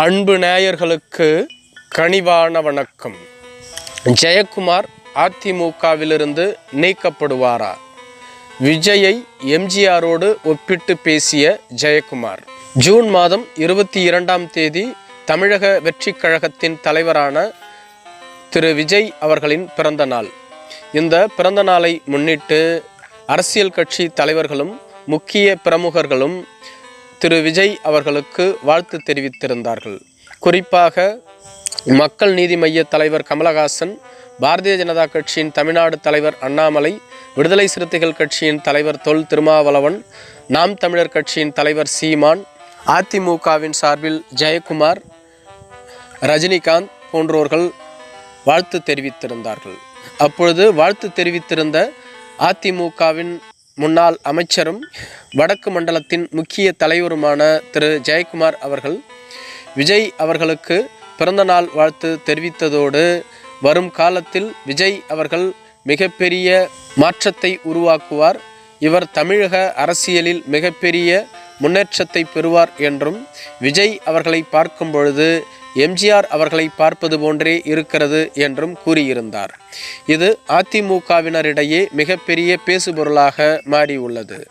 அன்பு நேயர்களுக்கு கனிவான வணக்கம். ஜெயக்குமார் அதிமுகவிலிருந்து நீக்கப்படுவாரா? விஜயை எம்ஜிஆரோடு ஒப்பிட்டு பேசிய ஜெயக்குமார் ஜூன் மாதம் இருபத்தி இரண்டாம் தேதி தமிழக வெற்றிக் கழகத்தின் தலைவரான திரு விஜய் அவர்களின் பிறந்த நாள். இந்த பிறந்த நாளை முன்னிட்டு அரசியல் கட்சி தலைவர்களும் முக்கிய பிரமுகர்களும் திரு விஜய் அவர்களுக்கு வாழ்த்து தெரிவித்திருந்தார்கள். குறிப்பாக மக்கள் நீதி மைய தலைவர் கமலஹாசன் பாரதிய ஜனதா கட்சியின் தமிழ்நாடு தலைவர் அண்ணாமலை விடுதலை சிறுத்தைகள் கட்சியின் தலைவர் தொல் திருமாவளவன் நாம் தமிழர் கட்சியின் தலைவர் சீமான் அதிமுகவின் சார்பில் ஜெயக்குமார் ரஜினிகாந்த் போன்றோர்கள் வாழ்த்து தெரிவித்திருந்தார்கள். அப்பொழுது வாழ்த்து தெரிவித்திருந்த அதிமுகவின் முன்னாள் அமைச்சரும் வடக்கு மண்டலத்தின் முக்கிய தலைவருமான திரு. ஜெயக்குமார் அவர்கள் விஜய் அவர்களுக்கு பிறந்தநாள் வாழ்த்து தெரிவித்ததோடு வரும் காலத்தில் விஜய் அவர்கள் மிகப்பெரிய மாற்றத்தை உருவாக்குவார். இவர் தமிழக அரசியலில் மிகப்பெரிய முன்னேற்றத்தை பெறுவார் என்றும் விஜய் அவர்களை பார்க்கும் பொழுது எம்ஜிஆர் அவர்களை பார்ப்பது போன்றே இருக்கிறது என்றும் கூறியிருந்தார். இது அதிமுகவினரிடையே மிகப்பெரிய பேசுபொருளாக மாறியுள்ளது.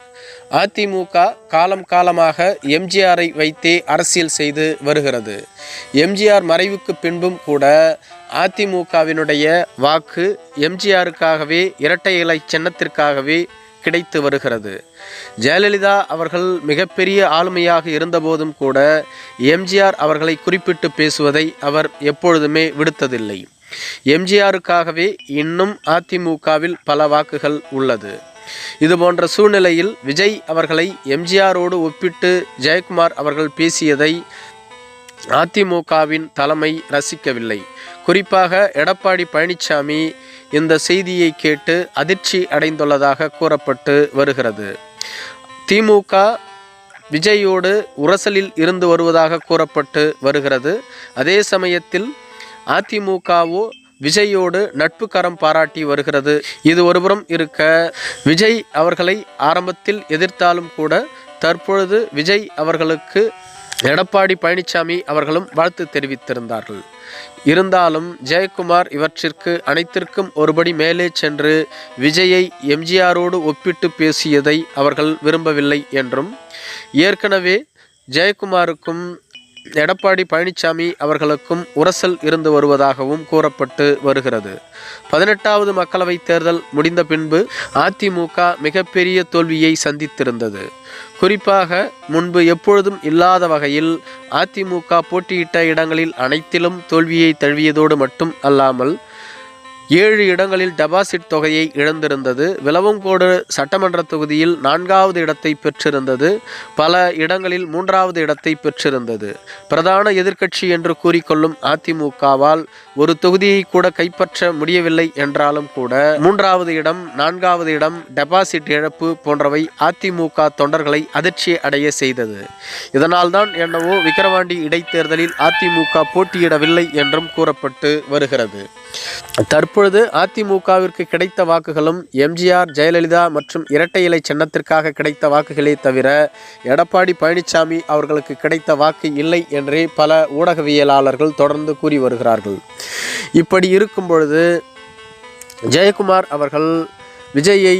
அதிமுக காலம் காலமாக எம்ஜிஆரை வைத்தே அரசியல் செய்து வருகிறது. எம்ஜிஆர் மறைவுக்கு பின்பும் கூட அதிமுகவினுடைய வாக்கு எம்ஜிஆருக்காகவே இரட்டை இலை சின்னத்திற்காகவே கிடைத்து வருகிறது. ஜெயலலிதா அவர்கள் மிகப்பெரிய ஆளுமையாக இருந்தபோதும் கூட எம்ஜிஆர் அவர்களை குறிப்பிட்டு பேசுவதை அவர் எப்பொழுதுமே விடுத்ததில்லை. எம்ஜிஆருக்காகவே இன்னும் அதிமுகவில் பல வாக்குகள் உள்ளது. இது போன்ற சூழ்நிலையில் விஜய் அவர்களை எம்ஜிஆரோடு ஒப்பிட்டு ஜெயக்குமார் அவர்கள் பேசியதை அதிமுகவின் தலைமை ரசிக்கவில்லை. குறிப்பாக எடப்பாடி பழனிசாமி இந்த செய்தியை கேட்டு அதிர்ச்சி அடைந்துள்ளதாக கூறப்பட்டு வருகிறது. திமுக விஜயோடு உரசலில் இருந்து வருவதாக கூறப்பட்டு வருகிறது. அதே சமயத்தில் அதிமுகவோ விஜயோடு நட்பு கரம் பாராட்டி வருகிறது. இது ஒருபுறம் இருக்க விஜய் அவர்களை ஆரம்பத்தில் எதிர்த்தாலும் கூட தற்பொழுது விஜய் அவர்களுக்கு எடப்பாடி பழனிசாமி அவர்களும் வாழ்த்து தெரிவித்திருந்தார்கள். இருந்தாலும் ஜெயக்குமார் இவற்றிற்கு அனைத்திற்கும் ஒருபடி மேலே சென்று விஜயை எம்ஜிஆரோடு ஒப்பிட்டு பேசியதை அவர்கள் விரும்பவில்லை என்றும் ஏற்கனவே ஜெயக்குமாருக்கும் எடப்பாடி பழனிசாமி அவர்களுக்கும் உரசல் இருந்து வருவதாகவும் கூறப்பட்டு வருகிறது. பதினெட்டாவது மக்களவைத் தேர்தல் முடிந்த பின்பு அதிமுக மிகப்பெரிய தோல்வியை சந்தித்திருந்தது. குறிப்பாக முன்பு எப்பொழுதும் இல்லாத வகையில் அதிமுக போட்டியிட்ட இடங்களில் அனைத்திலும் தோல்வியை தழுவியதோடு மட்டும் அல்லாமல் ஏழு இடங்களில் டெபாசிட் தொகையை இழந்திருந்தது. விலவங்கோடு சட்டமன்ற தொகுதியில் நான்காவது இடத்தை பெற்றிருந்தது. பல இடங்களில் மூன்றாவது இடத்தை பெற்றிருந்தது. பிரதான எதிர்க்கட்சி என்று கூறிக்கொள்ளும் அதிமுகவால் ஒரு தொகுதியை கூட கைப்பற்ற முடியவில்லை என்றாலும் கூட மூன்றாவது இடம் நான்காவது இடம் டெபாசிட் இழப்பு போன்றவை அதிமுக தொண்டர்களை அதிர்ச்சி அடைய செய்தது. இதனால்தான் என்னவோ விக்கிரவாண்டி இடைத்தேர்தலில் அதிமுக போட்டியிடவில்லை என்றும் கூறப்பட்டு வருகிறது. தற்போது அப்பொழுது அதிமுகவிற்கு கிடைத்த வாக்குகளும் எம்ஜிஆர் ஜெயலலிதா மற்றும் இரட்டை இலை சின்னத்திற்காக கிடைத்த வாக்குகளே தவிர எடப்பாடி பழனிசாமி அவர்களுக்கு கிடைத்த வாக்கு இல்லை என்றே பல ஊடகவியலாளர்கள் தொடர்ந்து கூறி வருகிறார்கள். இப்படி இருக்கும் பொழுது ஜெயக்குமார் அவர்கள் விஜயை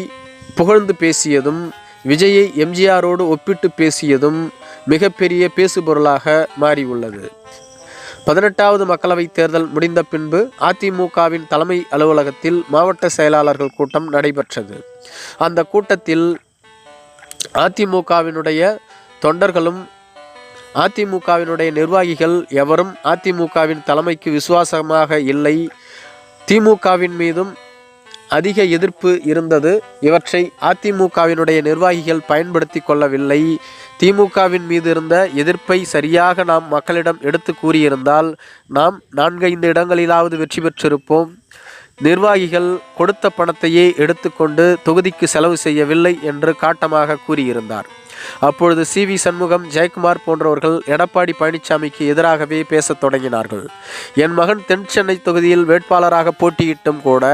புகழ்ந்து பேசியதும் விஜயை எம்ஜிஆரோடு ஒப்பிட்டு பேசியதும் மிகப்பெரிய பேசுபொருளாக மாறியுள்ளது. பதினெட்டாவது மக்களவைத் தேர்தல் முடிந்த பின்பு அதிமுகவின் தலைமை அலுவலகத்தில் மாவட்ட செயலாளர்கள் கூட்டம் நடைபெற்றது. அந்த கூட்டத்தில் அதிமுகவினுடைய தொண்டர்களும் அதிமுகவினுடைய நிர்வாகிகள் எவரும் அதிமுகவின் தலைமைக்கு விசுவாசமாக இல்லை. திமுகவின் மீதும் அதிக எதிர்ப்பு இருந்தது. இவற்றை அதிமுகவினுடைய நிர்வாகிகள் பயன்படுத்தி கொள்ளவில்லை. திமுகவின் மீது இருந்த எதிர்ப்பை சரியாக நாம் மக்களிடம் எடுத்து கூறியிருந்தால் நாம் நான்கைந்து இடங்களிலாவது வெற்றி பெற்றிருப்போம். நிர்வாகிகள் கொடுத்த பணத்தையே எடுத்துக்கொண்டு தொகுதிக்கு செலவு செய்யவில்லை என்று காட்டமாக கூறியிருந்தார். அப்பொழுது சி வி சண்முகம் ஜெயக்குமார் போன்றவர்கள் எடப்பாடி பழனிசாமிக்கு எதிராகவே பேசத் தொடங்கினார்கள். என் மகன் தென் சென்னை தொகுதியில் வேட்பாளராக போட்டியிட்டும் கூட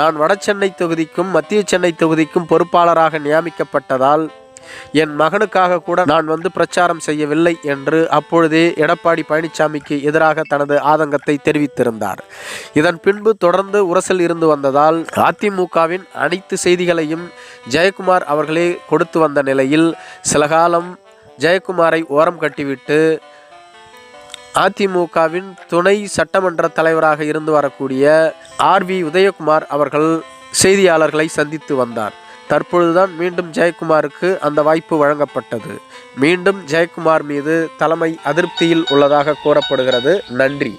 நான் வட சென்னை தொகுதிக்கும் மத்திய சென்னை தொகுதிக்கும் பொறுப்பாளராக நியமிக்கப்பட்டதால் என் மகனுக்காக கூட நான் வந்து பிரச்சாரம் செய்யவில்லை என்று அப்பொழுதே எடப்பாடி பழனிசாமிக்கு எதிராக தனது ஆதங்கத்தை தெரிவித்திருந்தார். இதன் பின்பு தொடர்ந்து உரசல் இருந்து வந்ததால் அதிமுகவின் அனைத்து செய்திகளையும் ஜெயக்குமார் அவர்களே கொடுத்து வந்த நிலையில் சில காலம் ஜெயக்குமாரை ஓரம் கட்டிவிட்டு அதிமுகவின் துணை சட்டமன்ற தலைவராக இருந்து வரக்கூடிய ஆர் வி உதயகுமார் அவர்கள் செய்தியாளர்களை சந்தித்து வந்தார். தற்பொழுதுதான் மீண்டும் ஜெயக்குமாருக்கு அந்த வாய்ப்பு வழங்கப்பட்டது. மீண்டும் ஜெயக்குமார் மீது தலைமை அதிருப்தியில் உள்ளதாக கூறப்படுகிறது. நன்றி.